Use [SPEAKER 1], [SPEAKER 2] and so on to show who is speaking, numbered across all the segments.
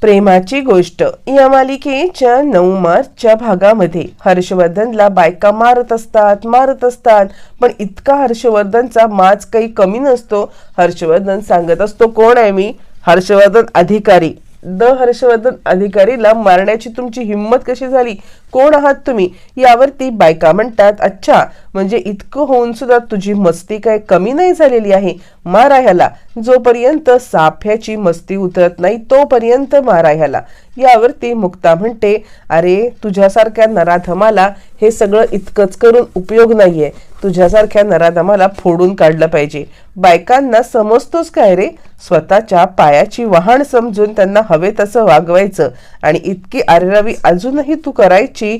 [SPEAKER 1] प्रेमाची गोष्ट. या मालिकेच्या नऊ मार्चच्या भागामध्ये हर्षवर्धनला बायका मारत असतात मारत असतात. पण इतका हर्षवर्धनचा माज काही कमी नसतो. हर्षवर्धन सांगत असतो कोण आहे मी? हर्षवर्धन अधिकारी. द हर्षवर्धन अधिकारीला मारण्याची तुमची हिंमत कशी झाली? कोण आहात तुम्ही? यावरती बायका म्हणतात अच्छा म्हणजे इतकं होऊन सुद्धा तुझी मस्ती काय कमी नाही झालेली आहे? मारा ह्याला. जोपर्यंत साफ्याची मस्ती उतरत नाही तोपर्यंत मारा ह्याला. यावरती मुक्ता म्हणते अरे तुझ्यासारख्या नराधमाला हे सगळं इतकंच करून उपयोग नाहीये. तुझ्यासारख्या नराधमाला फोडून काढलं पाहिजे. बायकांना समजतोच काय रे? स्वतःच्या पायाची वहाण समजून त्यांना हवे तसं वागवायचं आणि इतकी आरेरावी अजूनही तू करायची?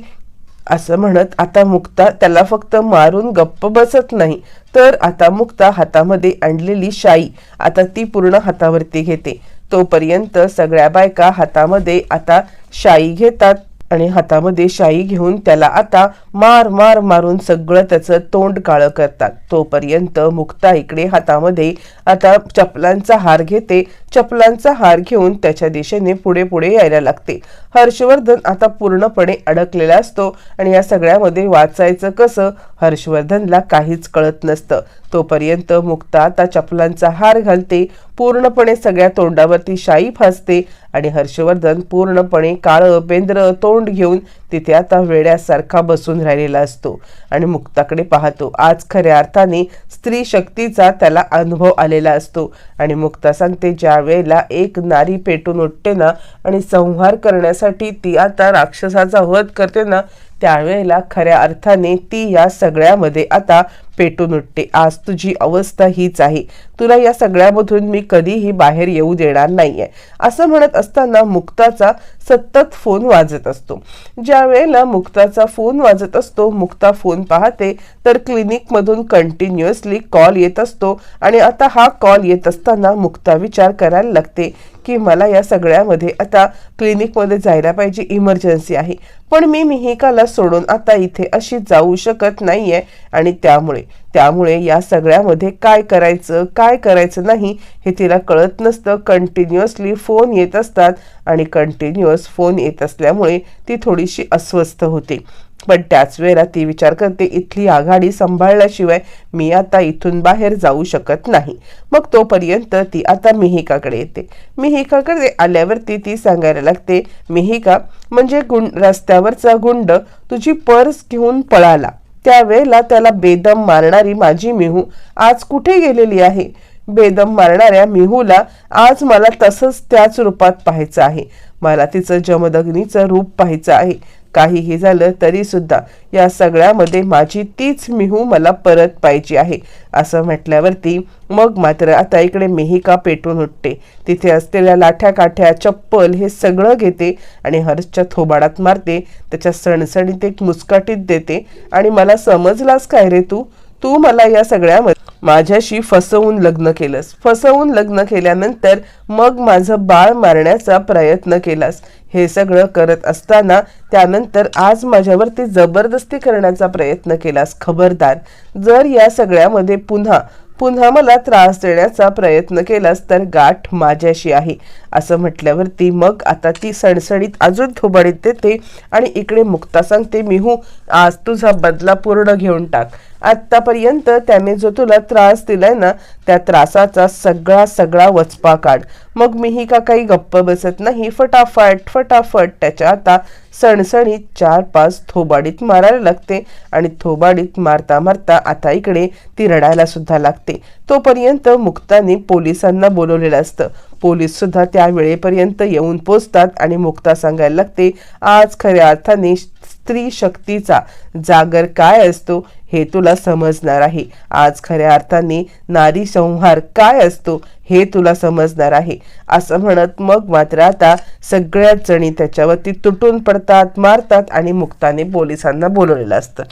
[SPEAKER 1] असं म्हणत आता मुक्ता त्याला फक्त मारून गप्प बसत नाही. तर आता मुक्ता हातामध्ये आणलेली शाई आता ती पूर्ण हातावरती घेते. तोपर्यंत सगळ्या बायका हातामध्ये आता शाई घेतात आणि हातामध्ये शाई घेऊन त्याला आता मार मार मारून सगळं त्याचं तोंड काळं करतात. तोपर्यंत मुक्ता इकडे हातामध्ये आता चपलांचा हार घेते. चपलांचा हार घेऊन त्याच्या दिशेने पुढे पुढे यायला लागते. हर्षवर्धन आता पूर्णपणे अडकलेला असतो आणि या सगळ्यामध्ये वाचायचं कसं? हर्षवर्धनला काहीच कळत नसतं. तोपर्यंत मुक्ता आता चपलांचा हार घालते पूर्णपणे सगळ्या तोंडावरती शाई फासते आणि हर्षवर्धन पूर्णपणे काळं बेंद्र तोंड घेऊन तिथे आता वेड्यासारखा बसून राहिलेला असतो आणि मुक्ताकडे पाहतो. आज खऱ्या अर्थाने स्त्री शक्तीचा त्याला अनुभव आलेला असतो आणि मुक्ता सांगते ज्या वेळेला एक नारी पेटून उठते ना आणि संहार करण्यासाठी ती आता राक्षसाचा वध करते ना त्यावेळेला खऱ्या अर्थाने ती या सगळ्यामध्ये आता पेटून उठते. आज तुझी अवस्था हीच आहे. तुला या सगळ्यामधून मी कधीही बाहेर येऊ देणार नाहीये. असं म्हणत असताना मुक्ताचा सतत फोन वाजत असतो. ज्या वेळेला मुक्ताचा फोन वाजत असतो मुक्ता फोन पाहते तर क्लिनिकमधून कंटिन्युअसली कॉल येत असतो आणि आता हा कॉल येत असताना मुक्ता विचार करायला लागते की मला या सगळ्यामध्ये आता क्लिनिकमध्ये जायला पाहिजे इमर्जन्सी आहे. पण मी मिहिकाला सोडून आता इथे अशी जाऊ शकत नाही आहे आणि त्यामुळे त्यामुळे या सगळ्यामध्ये काय करायचं काय करायचं नाही हे तिला कळत नसतं. कंटिन्युअसली फोन येत असतात आणि कंटिन्युअस फोन येत असल्यामुळे ती थोडीशी अस्वस्थ होते. पण त्याच वेळेला ती विचार करते इथली आघाडी सांभाळल्याशिवाय मी आता इथून बाहेर जाऊ शकत नाही. मग तोपर्यंत ती आता मिहिकाकडे येते. मिहिकाकडे आल्यावरती ती सांगायला लागते मिहिका म्हणजे गुं रस्त्यावरचा गुंड तुझी पर्स घेऊन पळाला. त्यावेळेला त्याला बेदम मारणारी माझी मिहू आज कुठे गेलेली आहे? बेदम मारणाऱ्या मिहूला आज मला तसंच त्याच रूपात पाहायचं आहे. मला तिचं जमदग्नीचं रूप पाहायचं आहे. काहीही झालं तरी सुद्धा या सगळ्यामध्ये माझी तीच मिहू मला परत पाहिजे आहे. असं म्हटल्यावरती मग मात्र आता इकडे मेहिका पेटून उठते. तिथे असलेल्या लाठ्या काठ्या चप्पल हे सगळं घेते आणि हर्षच्या थोबाडात मारते. त्याच्या सणसणीत एक मुस्काटीत देते आणि मला समजलास काय रे तू? तू मला या सगळ्यामध्ये माझ्याशी फसवून लग्न केलंस. फसवून लग्न केल्यानंतर मग माझं बाळ मारण्याचा प्रयत्न केलास. हे सगळं करत असताना त्यानंतर आज माझ्यावरती जबरदस्ती करण्याचा प्रयत्न केलास खबरदार. जर या सगळ्यामध्ये पुन्हा पुन्हा मला त्रास देण्याचा प्रयत्न केलास तर गाठ माझ्याशी आहे. असं म्हटल्यावरती मग आता ती सणसणीत अजून थोबाडीत देते आणि इकडे मुक्ता सांगते मिहू आज तुझा बदला पूर्ण घेऊन टाक. आत्तापर्यंत त्याने जो तुला त्रास दिलाय ना त्या त्रासाचा सगळा सगळा वचपा काढ. मग मीही का काही गप्प बसत नाही? फटाफट फटाफट. त्याच्या आता सणसणीत चार पाच थोबाडीत मारायला लागते आणि थोबाडीत मारता मारता आता इकडे ती रडायला सुद्धा लागते. तोपर्यंत मुक्ताने पोलिसांना बोलवलेलं असतं. पोलीस सुद्धा त्या वेळेपर्यंत येऊन पोचतात आणि मुक्ता सांगायला लागते आज खऱ्या अर्थाने स्त्री शक्तीचा जागर काय असतो हे तुला समजणार आहे. आज खऱ्या अर्थाने नारी संहार काय असतो हे तुला समजणार आहे. असं म्हणत मग मात्र आता सगळ्याच जणी त्याच्यावरती तुटून पडतात मारतात आणि मुक्ताने पोलिसांना बोलवलेलं असतं.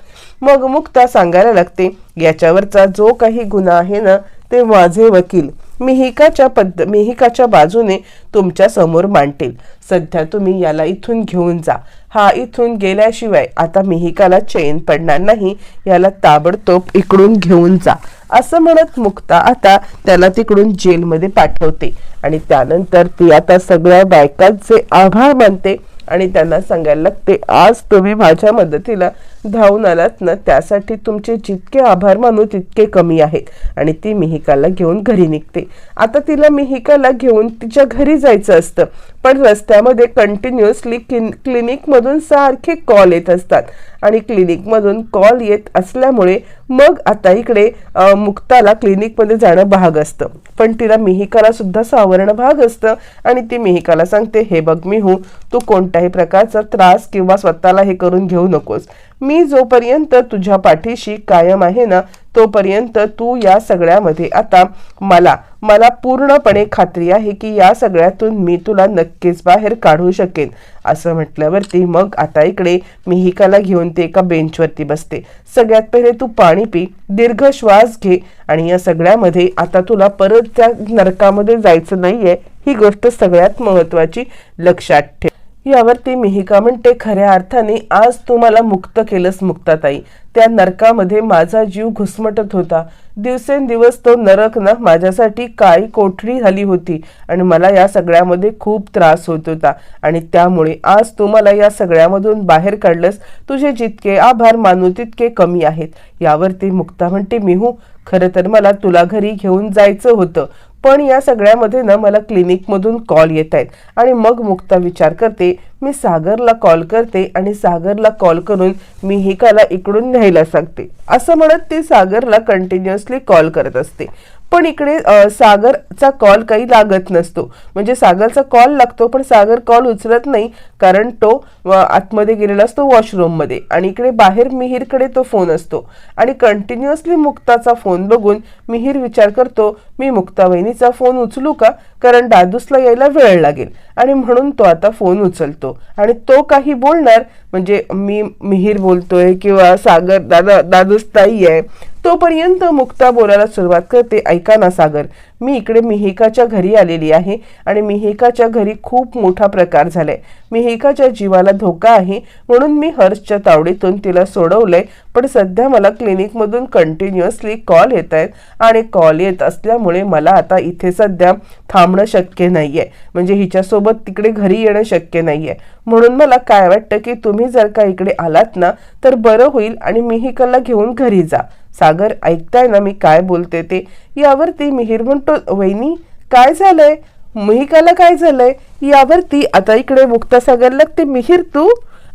[SPEAKER 1] मग मुक्ता सांगायला लागते याच्यावरचा जो काही गुन्हा आहे ना ते माझे वकील. मिहिकाच्या पद्ध मिहिकाच्या बाजूने तुमच्यासमोर मांडतील. सध्या तुम्ही याला इथून घेऊन जा. हा इथून गेल्याशिवाय आता मिहिकाला चैन पडणार नाही. याला ताबडतोब इकडून घेऊन जा. असं म्हणत मुक्ता आता त्याला तिकडून जेलमध्ये पाठवते. आणि त्यानंतर ती आता सगळ्या बायकांचे आभार मानते. आणि त्यांना सांगायला लागते आज तुम्ही माझ्या मदतीला धावून आलात ना त्यासाठी तुमचे जितके आभार मानू तितके कमी आहेत. आणि ती मिहिकाला घेऊन घरी निघते. आता तिला मिहिकाला घेऊन तिच्या घरी जायचं असतं. पण रस्त्यामध्ये कंटिन्युअसली क्लिनिकमधून सारखे कॉल येत असतात. आणि क्लिनिकमधून कॉल येत असल्यामुळे मग आता इकडे मुक्ताला क्लिनिकमध्ये जाणं भाग असतं. पण तिला मिहिकाला सुद्धा सावरणं भाग असतं. आणि ती मिहिकाला सांगते हे बघ मिहू तू कोणत्याही प्रकारचा त्रास किंवा स्वतःला हे करून घेऊ नकोस. मी जोपर्यंत तुझ्या पाठीशी कायम आहे ना तोपर्यंत तू या सगळ्यामध्ये आता मला मला पूर्णपणे खात्री आहे की या सगळ्यातून मी तुला नक्कीच बाहेर काढू शकेन. असं म्हटल्यावरती मग आता इकडे मिहिकाला घेऊन ते एका बेंचवरती बसते. सगळ्यात पहिले तू पाणी पी दीर्घ श्वास घे आणि या सगळ्यामध्ये आता तुला परत त्या नरकामध्ये जायचं नाहीये. ही गोष्ट सगळ्यात महत्वाची लक्षात ठेव. यावरती मिहिका म्हणते खऱ्या अर्थाने आज तू मला मुक्त केलंस मुक्ताताई. त्या नरकामध्ये माझा जीव घुसमटत होता. दिवसेंदिवस तो नरक ना माझ्यासाठी काळी कोठडी झाली होती आणि मला या सगळ्यामध्ये खूप त्रास होत होता. आणि त्यामुळे आज तू मला या सगळ्यामधून बाहेर काढलंस. तुझे जितके आभार मानू तितके कमी आहेत. यावरती मुक्ता म्हणते मिहू खरं तर मला तुला घरी घेऊन जायचं होतं. पण या सगळ्यामध्ये ना मला क्लिनिकमधून कॉल येत आहेत. आणि मग मुक्ता विचार करते मी सागरला कॉल करते आणि सागरला कॉल करून मी हिकाला इकडून न्यायला सांगते. असं म्हणत ती सागरला कंटिन्युअसली कॉल करत असते. पण इकडे सागरचा कॉल काही लागत नसतो. म्हणजे सागरचा कॉल लागतो पण सागर कॉल उचलत नाही कारण तो आतमध्ये गेलेला असतो वॉशरूममध्ये आणि इकडे बाहेर मिहीरकडे तो फोन असतो. आणि कंटिन्युअसली मुक्ताचा फोन बघून मिहीर विचार करतो मी मुक्ता वहिनीचा फोन उचलू का? कारण दादूसला यायला वेळ लागेल. आणि म्हणून तो आता फोन उचलतो. आणि तो काही बोलणार म्हणजे मी मिहीर बोलतोय किंवा सागर दादा दादूस ताई आहे तोपर्यंत मुक्ता बोलायला सुरुवात करते ऐका ना सागर. मी इकडे मिहिकाच्या घरी आलेली आहे आणि मिहिकाच्या घरी खूप मोठा प्रकार झालाय. मिहिकाच्या जीवाला धोका आहे म्हणून मी हर्षच्या तावडीतून तिला सोडवलंय पण सध्या मला क्लिनिकमधून कंटिन्युअसली कॉल येत आहेत आणि कॉल येत असल्यामुळे मला आता इथे सध्या थांबणं शक्य नाही आहे म्हणजे हिच्यासोबत तिकडे घरी येणं शक्य नाही आहे म्हणून मला काय वाटतं की तुम्ही जर का इकडे आलात ना तर बरं होईल आणि मिहिकाला घेऊन घरी जा. सागर ऐकताय ना मी काय बोलते ते? यावरती मिहीर म्हणतो वहिनी काय झालंय? मिहिकाला काय झालंय? यावरती आता इकडे मुक्तासागर लागते मिहीर तू?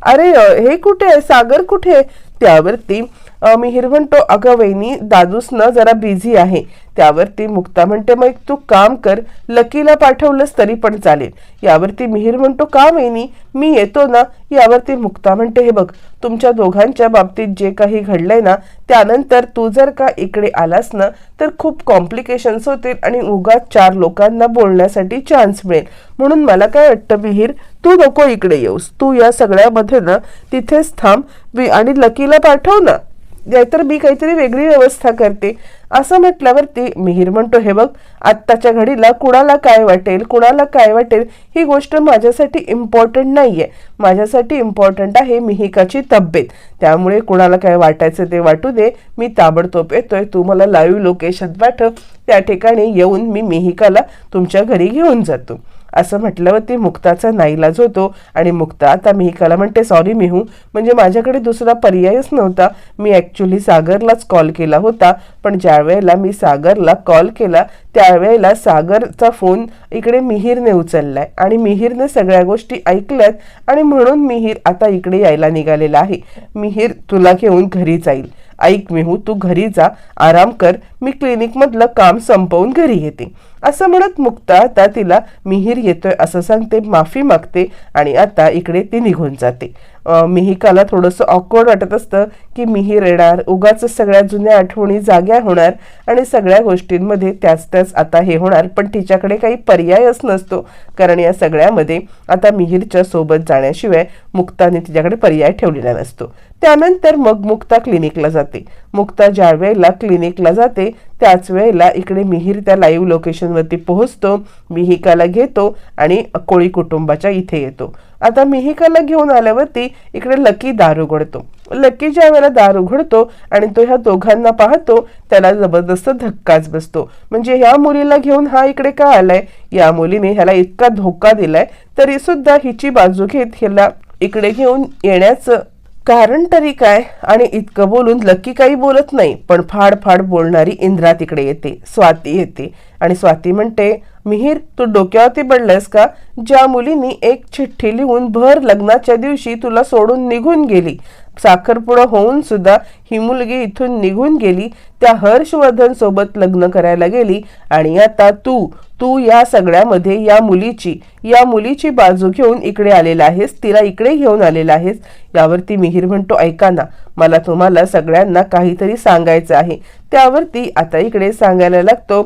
[SPEAKER 1] अरे हे कुठे? आहे सागर कुठे? आहे त्यावरती मी हिरवंटो म्हणतो अगं वहिनी दादूस जरा बिझी आहे. त्यावरती मुक्ता म्हणते मग तू काम कर लकीला पाठवलंस तरी पण चालेल. यावरती मिहीर म्हणतो का वहिनी? मी येतो ना. यावरती मुक्ता म्हणते हे बघ तुमच्या दोघांच्या बाबतीत जे काही घडलंय ना त्यानंतर तू जर का इकडे आलास ना तर खूप कॉम्प्लिकेशन्स होतील आणि उगाच चार लोकांना बोलण्यासाठी चान्स मिळेल. म्हणून मला काय वाटतं मिहीर तू नको इकडे येऊस. तू या सगळ्यामध्ये ना तिथेच थांब. आणि लकीला पाठव ना. नाहीतर मी काहीतरी वेगळी व्यवस्था करते. असं म्हटल्यावरती मिहीर म्हणतो हे बघ आत्ताच्या घडीला कुणाला काय वाटेल कुणाला काय वाटेल ही गोष्ट माझ्यासाठी इम्पॉर्टंट नाही आहे माझ्यासाठी इम्पॉर्टंट आहे मिहिकाची तब्येत. त्यामुळे कुणाला काय वाटायचं ते वाटू दे. मी ताबडतोब येतोय. तू मला लाईव्ह लोकेशन पाठव. त्या ठिकाणी येऊन मी मिहिकाला तुमच्या घरी घेऊन जातो. असं म्हटल्यावरती मुक्ताचा नाईलाज होतो आणि मुक्ता आता मिहिकाला म्हणते सॉरी मिहू म्हणजे माझ्याकडे दुसरा पर्यायच नव्हता. मी ॲक्च्युली सागरलाच कॉल केला होता पण ज्या वेळेला मी सागरला कॉल केला त्यावेळेला सागरचा फोन इकडे मिहीरने उचललाय आणि मिहीरने सगळ्या गोष्टी ऐकल्यात आणि म्हणून मिहीर आता इकडे यायला निघालेला आहे. मिहीर तुला घेऊन घरी जाईल. ऐक मेहू तू घरी जा आराम कर मी क्लिनिकमधलं काम संपवून घरी येते. असं म्हणत मुक्ता आता तिला मिहीर येतोय असं सांगते माफी मागते आणि आता इकडे ती निघून जाते. मिहिकाला थोडंसं ऑकवर्ड वाटत असतं की मिहीर येणार उगाच सगळ्या जुन्या आठवणी जाग्या होणार आणि सगळ्या गोष्टींमध्ये त्याच त्याच आता हे होणार. पण तिच्याकडे काही पर्यायच नसतो कारण या सगळ्यामध्ये आता मिहीरच्या सोबत जाण्याशिवाय मुक्ताने तिच्याकडे पर्याय ठेवलेला नसतो. त्यानंतर मग मुक्ता क्लिनिकला जाते. मुक्ता ज्या वेळेला क्लिनिकला जाते त्याच वेळेला इकडे मिहीर त्या लाईव्ह लोकेशनवरती पोहोचतो. मिहिकाला घेतो आणि कोळी कुटुंबाच्या इथे येतो. आता मिहिकाला घेऊन आल्यावरती इकडे लकी दार उघडतो. लकी ज्या वेळेला दार उघडतो आणि तो ह्या दोघांना पाहतो त्याला जबरदस्त धक्काच बसतो. म्हणजे ह्या मुलीला घेऊन हा इकडे का आलाय? या मुलीने ह्याला इतका धोका दिलाय तरी सुद्धा हिची बाजू घेत ह्याला इकडे घेऊन येण्याचं कारण तरी काय? आणि इतकं बोलून लक्की काही बोलत नाही पण फाड फाड बोलणारी इंद्रा तिकडे येते स्वाती येते. आणि स्वाती म्हणते मिहीर तू डोक्यावरती पडलंयस का? ज्या मुलीनी एक चिठ्ठी लिहून भर लग्नाच्या दिवशी तुला सोडून निघून गेली साखरपुडा होऊन सुद्धा ही मुलगी इथून निघून गेली त्या हर्षवर्धन सोबत लग्न करायला गेली आणि आता तू तू या सगळ्यामध्ये या मुलीची या मुलीची बाजू घेऊन इकडे आलेला आहेस तिला इकडे घेऊन आलेला आहेस. यावरती मिहीर म्हणतो ऐका ना मला तुम्हाला सगळ्यांना काहीतरी सांगायचं आहे. त्यावरती आता इकडे सांगायला लागतो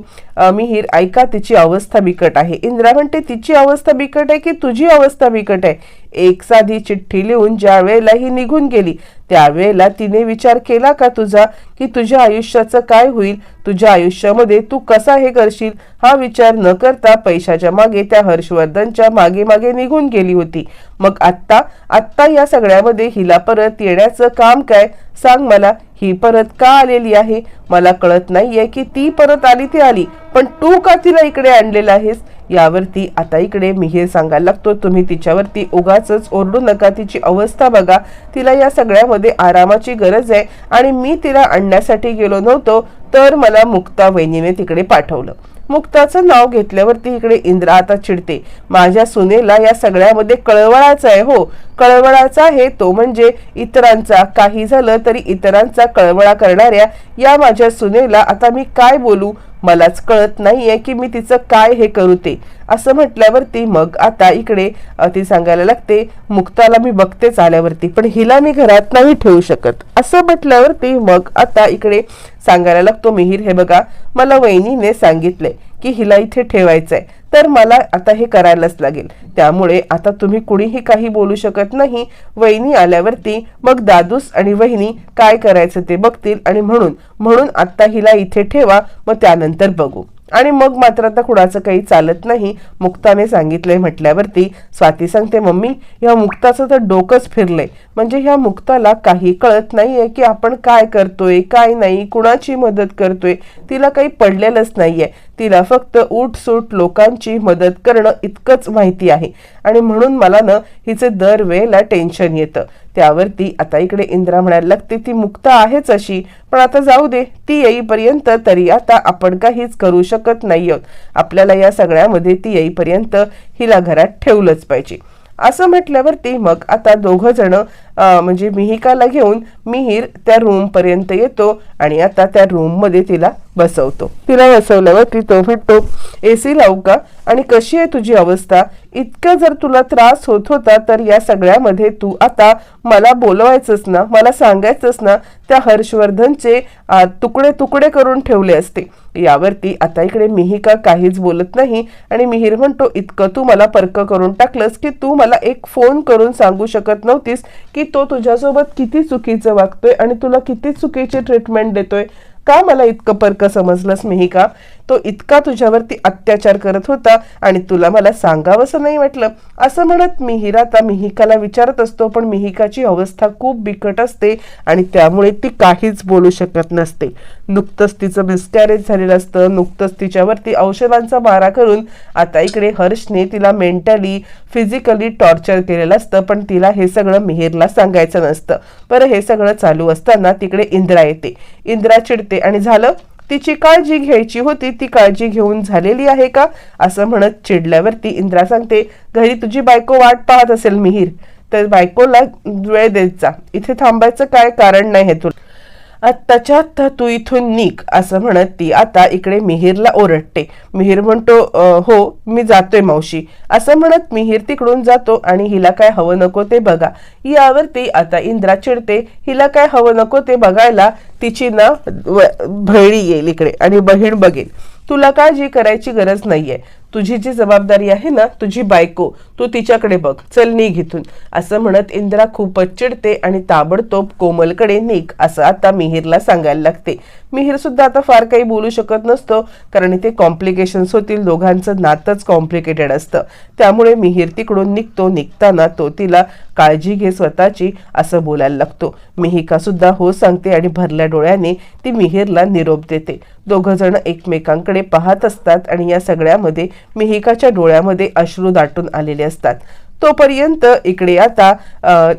[SPEAKER 1] मिहीर ऐका तिची अवस्था बिकट आहे. इंद्रा म्हणते तिची अवस्था बिकट आहे की तुझी अवस्था बिकट आहे? एक साधी चिठ्ठी लिहून ज्या वेळेला ही निघून गेली त्यावेळेला तिने विचार केला का तुझा? की तुझ्या आयुष्याचं काय होईल? तुझ्या आयुष्यामध्ये तू कसा हे करशील? हा विचार न करता पैशाच्या मागे त्या हर्षवर्धनच्या मागे मागे निघून गेली होती. मग आत्ता आत्ता या सगळ्यामध्ये हिला परत येण्याचं काम काय? सांग मला ही परत का आलेली आहे? मला कळत नाहीये की ती परत आली ती आली. पण तू का तिला इकडे आणलेला आहेस? यावरती आता इकडे मिहीर सांगायला लागतो तुम्ही तिच्यावरती उगाच ओरडू नका तिची अवस्था बघा. तिला या सगळ्यामध्ये आरामाची गरज आहे आणि मी तिला आणण्यासाठी गेलो नव्हतो तर मला मुक्ता वहिनीने तिकडे पाठवलं. मुक्ताचं नाव घेतल्यावरती इकडे इंद्रा आता चिडते. माझ्या सुनेला या सगळ्यामध्ये कळवळाचा आहे हो. कळवळाचा आहे तो म्हणजे इतरांचा. काही झालं तरी इतरांचा कळवळा करणाऱ्या या माझ्या सुनेला आता मी काय बोलू? मलाच कळत नाहीये की मी तिचं काय हे करू ते. असं म्हटल्यावरती मग आता इकडे ती सांगायला लागते मुक्ताला मी बघतेच आल्यावरती पण हिला मी घरात नाही ठेवू शकत. असं म्हटल्यावरती मग आता इकडे सांगायला लागतो मिहीर हे बघा मला वहिनीने सांगितले की हिला इथे ठेवायचंय. तर मला आता हे करायलाच लागेल. त्यामुळे आता तुम्ही कुणीही काही बोलू शकत नाही. वहिनी आल्यावरती मग दादूस आणि वहिनी काय करायचं ते बघतील आणि म्हणून म्हणून आत्ता हिला इथे ठेवा मग त्यानंतर बघू. आणि मग मात्र आता कुणाचं काही चालत नाही मुक्ताने सांगितलंय म्हटल्यावरती स्वाती सांगते मम्मी ह्या मुक्ताचं तर डोकंच फिरलंय. म्हणजे ह्या मुक्ताला काही कळत नाहीये की आपण काय करतोय काय नाही कुणाची मदत करतोय. तिला काही पडलेलंच नाहीये. तिला फक्त उठसूट लोकांची मदत करणं इतकंच माहिती आहे. आणि म्हणून मला ना हिचे दरवेळेला टेन्शन येतं. त्यावरती आता इकडे इंद्रा म्हणायला लागते ती मुक्त आहेच अशी. पण आता जाऊ दे ती येईपर्यंत तरी आता आपण काहीच करू शकत नाही आहोत आपल्याला या सगळ्यामध्ये ती येईपर्यंत हिला घरात ठेवलंच पाहिजे. असं म्हटल्यावरती मग आता दोघं जण म्हणजे मिहिकाला घेऊन मिहीर त्या रूमपर्यंत येतो आणि आता त्या रूममध्ये तिला बसवतो. तिला बसवल्यावरती तो म्हणतो एसी लावू का? आणि कशी आहे तुझी अवस्था? इतकं जर तुला त्रास होत होता तर या सगळ्यामध्ये तू आता मला बोलवायचंच ना मला सांगायचंच ना त्या हर्षवर्धनचे तुकडे तुकडे करून ठेवले असते. यावरती आता इकडे मिहिका काहीच बोलत नाही आणि मिहीर म्हणतो इतकं तू मला पर्क करून टाकलंस की तू मला एक फोन करून सांगू शकत नव्हतीस की तो तुझ्यासोबत किती चुकीचं वागतोय आणि तुला किती चुकीची ट्रीटमेंट देतोय. का मला इतकं पर्क समजलंस मिहिका? तो इतका तुझ्यावरती अत्याचार करत होता आणि तुला मला सांगावंसं नाही वाटलं. असं म्हणत मिहिर आता मिहिकाला विचारत असतो पण मिहिकाची अवस्था खूप बिकट असते आणि त्यामुळे ती काहीच बोलू शकत नसते. नुकतंच तिचं मिसकॅरेज झालेलं असतं. नुकतंच तिच्यावरती औषधांचा मारा करून आता इकडे हर्षने तिला मेंटली फिजिकली टॉर्चर केलेलं असतं पण तिला हे सगळं मिहिरला सांगायचं नसतं. बरं हे सगळं चालू असताना तिकडे इंद्रा येते. इंद्रा चिडते आणि झालं? तिची काळजी घ्यायची होती ती काळजी घेऊन झालेली आहे का? असं म्हणत चिडल्यावरती इंद्रा सांगते घरी तुझी बायको वाट पाहत असेल मिहीर तर बायकोला वेळ द्यायचा इथे थांबायचं काय कारण नाही हे तुला. आत्ताच्या आत्ता तू इथून निक असं म्हणत ती. आता इकडे मिहीरला ओरडते. मिहीर म्हणतो हो मी जातोय मावशी. असं म्हणत मिहीर तिकडून जातो आणि हिला काय हवं नको ते बघा. यावरती आता इंद्रा चिडते. हिला काय हवं नको ते बघायला तिची ना बहिणी येईल इकडे आणि बहीण बघेल. तुला काळजी करायची गरज नाहीये. तुझी जी जबाबदारी आहे ना तुझी बायको तू तिच्याकडे बघ चल निघ इथून. असं म्हणत इंदिरा खूपच चिडते आणि ताबडतोब कोमलकडे निघ असं आता मिहीरला सांगायला लागते. मिहीर सुद्धा आता फार काही बोलू शकत नसतो कारण इथे कॉम्प्लिकेशन्स होतील दोघांचं नातंच कॉम्प्लिकेटेड असतं. त्यामुळे मिहीर तिकडून निघतो निघताना तो तिला काळजी घे स्वतःची असं बोलायला लागतो. मिहिका सुद्धा हो सांगते आणि भरल्या डोळ्याने ती मिहीरला निरोप देते. दोघंजण एकमेकांकडे पाहत असतात आणि या सगळ्यामध्ये मिहिकाच्या डोळ्यामध्ये अश्रू दाटून आलेले असतात. तोपर्यंत इकडे आता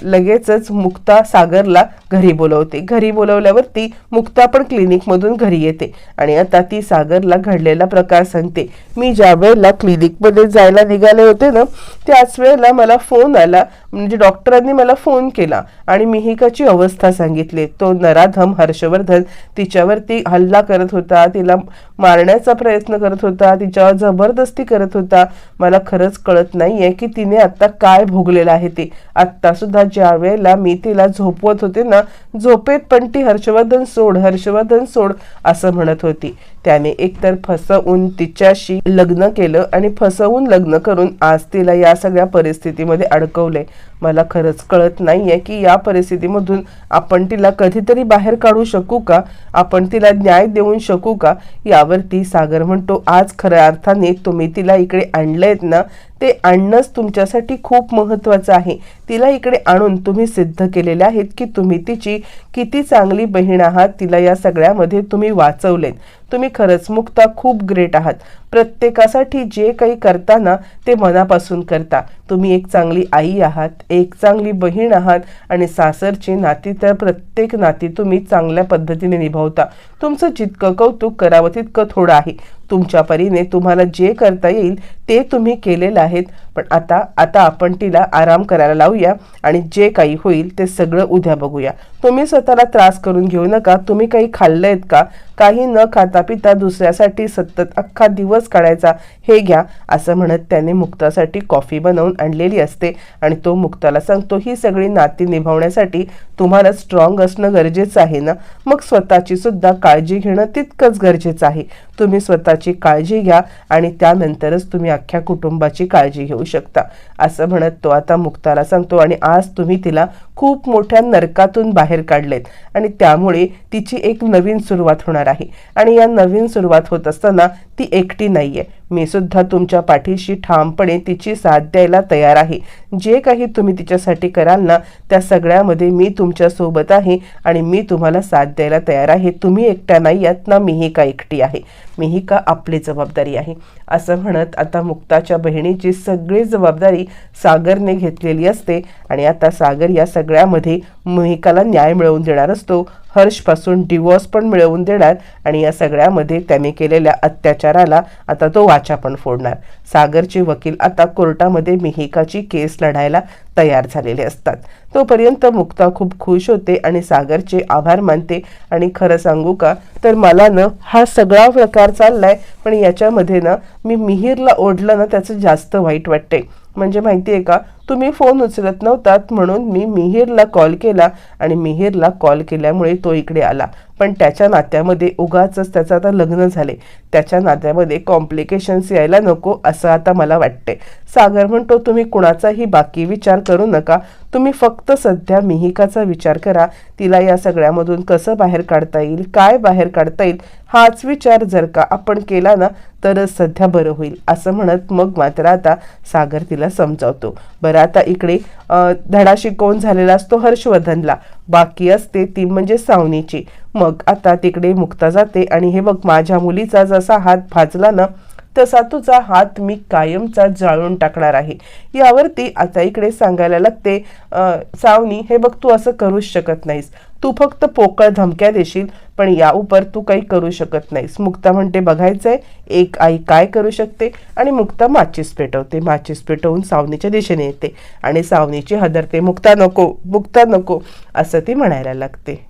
[SPEAKER 1] लगेचच मुक्ता सागरला घरी बोलवते. घरी बोलवल्यावरती मुक्ता पण क्लिनिकमधून घरी येते आणि आता ती सागरला घडलेला प्रकार सांगते. मी ज्या वेळेला क्लिनिकमध्ये जायला निघाले होते ना त्याच वेळेला मला फोन आला. म्हणजे डॉक्टरांनी मला फोन केला आणि मिहिकाची अवस्था सांगितली. तो नराधम हर्षवर्धन तिच्यावरती हल्ला करत होता तिला मारण्याचा प्रयत्न करत होता तिच्यावर जबरदस्ती करत होता. मला खरंच कळत नाहीये की तिने आता काय भोगलेलं आहे ते? आत्ता सुद्धा ज्या वेळेला मी तिला झोपवत होते ना झोपेत पण ती हर्षवर्धन सोड हर्षवर्धन सोड असं म्हणत होती. त्याने एकतर फसवून तिच्याशी लग्न केलं आणि फसवून लग्न करून आज तिला या सगळ्या परिस्थितीमध्ये अडकवले मला खरंच कळत नाहीये की या परिस्थितीमधून आपण तिला कधीतरी बाहेर काढू शकू का? आपण तिला न्याय देऊन शकू का? यावरती सागर म्हणतो आज खऱ्या अर्थाने तुम्ही तिला इकडे आणलंयत ना ते आणणंच तुमच्यासाठी खूप महत्त्वाचं आहे. तिला इकडे आणून तुम्ही सिद्ध केलेले आहेत की तुम्ही तिची किती चांगली बहीण आहात तिला या सगळ्यामध्ये तुम्ही वाचवलेत. तुम्ही खरंच मुक्ता खूप ग्रेट आहात. प्रत्येकासाठी जे काही करताना ते मनापासून करता. तुम्ही एक चांगली आई आहात एक चांगली बहीण आहात आणि सासरची नाती तर प्रत्येक नाती तुम्ही चांगल्या पद्धतीने निभावता. तुमचं जितकं कौतुक करावं तितकं थोडं आहे. तुमच्या परीने तुम्हाला जे करता येईल ते तुम्ही केलेलं आहेत. पण आता आता आपण तिला आराम करायला लावूया आणि जे काही होईल ते सगळं उद्या बघूया. तुम्ही स्वतःला त्रास करून घेऊ नका. तुम्ही काही खाल्लंयत का? काही न खाता पिता दुसऱ्यासाठी सतत अख्खा दिवस काढायचा. हे घ्या असं म्हणत त्याने मुक्तासाठी कॉफी बनवून आणलेली असते आणि तो मुक्ताला सांगतो ही सगळी नाती निभावण्यासाठी तुम्हाला स्ट्रॉंग असणं गरजेचं आहे ना? मग स्वतःची सुद्धा काळजी घेणं तितकंच गरजेचं आहे. तुम्ही स्वतःची काळजी घ्या आणि त्यानंतरच तुम्ही अख्ख्या कुटुंबाची काळजी घेऊ शकता. असं म्हणत तो आता मुक्ताला सांगतो आणि आज तुम्ही तिला खूप मोठ्या नरकातून बाहेर काढलेत आणि त्यामुळे तिची एक नवीन सुरुवात होणार आहे. आणि या नवीन सुरुवात होत असताना ती एकटी नाहीये. मी सुद्धा तुमच्या पाठीशी ठामपणे तिची साथ द्यायला तयार आहे. जे काही तुम्ही तिच्यासाठी कराल ना त्या सगळ्यामध्ये मी तुमच्यासोबत आहे आणि मी तुम्हाला साथ द्यायला तयार आहे. तुम्ही एकट्या नाही आहात ना मीही का एकटी आहे. मीही का आपली जबाबदारी आहे? असं म्हणत आता मुक्ताच्या बहिणीची सगळी जबाबदारी सागरने घेतलेली असते आणि आता सागर या सगळ्यामध्ये मिहिकाला न्याय मिळवून देणार असतो. हर्षपासून डिवॉर्स पण मिळवून देणार आणि या सगळ्यामध्ये त्याने केलेल्या अत्याचाराला आता तो वाचा पण फोडणार. सागरचे वकील आता कोर्टामध्ये मिहिकाची केस लढायला तयार झालेले असतात. तोपर्यंत मुक्ता खूप खुश होते आणि सागरचे आभार मानते आणि खरं सांगू का तर मला ना हा सगळा प्रकार चाललाय पण याच्यामध्ये ना मी मिहीरला ओढलं ना त्याचं जास्त वाईट वाटते म्हणजे माहिती आहे का तुम्ही फोन उचलत नव्हतात म्हणून मी मिहीरला कॉल केला आणि मिहीरला कॉल केल्यामुळे तो इकडे आला. पण त्याच्या नात्यामध्ये उगाच त्याचं आता लग्न झाले. त्याच्या नात्यामध्ये कॉम्प्लिकेशन्स यायला नको असं आता मला वाटते सागर म्हणतो तुम्ही कुणाचाही बाकी विचार करू नका. तुम्ही फक्त सध्या मिहिकाचा विचार करा. तिला या सगळ्यामधून कसं बाहेर काढता येईल काय बाहेर काढता येईल हाच विचार जर का आपण केला ना तरच सध्या बरं होईल. असं म्हणत मग मात्र आता सागर तिला समजावतो. बरं आता इकडे धडाशी धडा शिकवून झालेला असतो हर्षवर्धनला. बाकी असते ती म्हणजे सावनीची. मग आता तिकडे मुक्ता जाते आणि हे बघ माझ्या मुलीचा जसा हात भाजला ना तसा तुझा हात मी कायमचा जाळून टाकणार आहे. यावरती आता इकडे सांगायला लागते सावनी हे बघ तू असं करूच शकत नाहीस. तू फक्त पोकळ धमक्या देशील पण या उपर तू काही करू शकत नाहीस. मुक्ता म्हणते बघायचंय एक आई काय करू शकते? आणि मुक्ता माचीस पेटवते माचीस पेटवून सावनीच्या दिशेने येते आणि सावनीची हदरते मुक्ता नको मुक्ता नको असं ती म्हणायला लागते.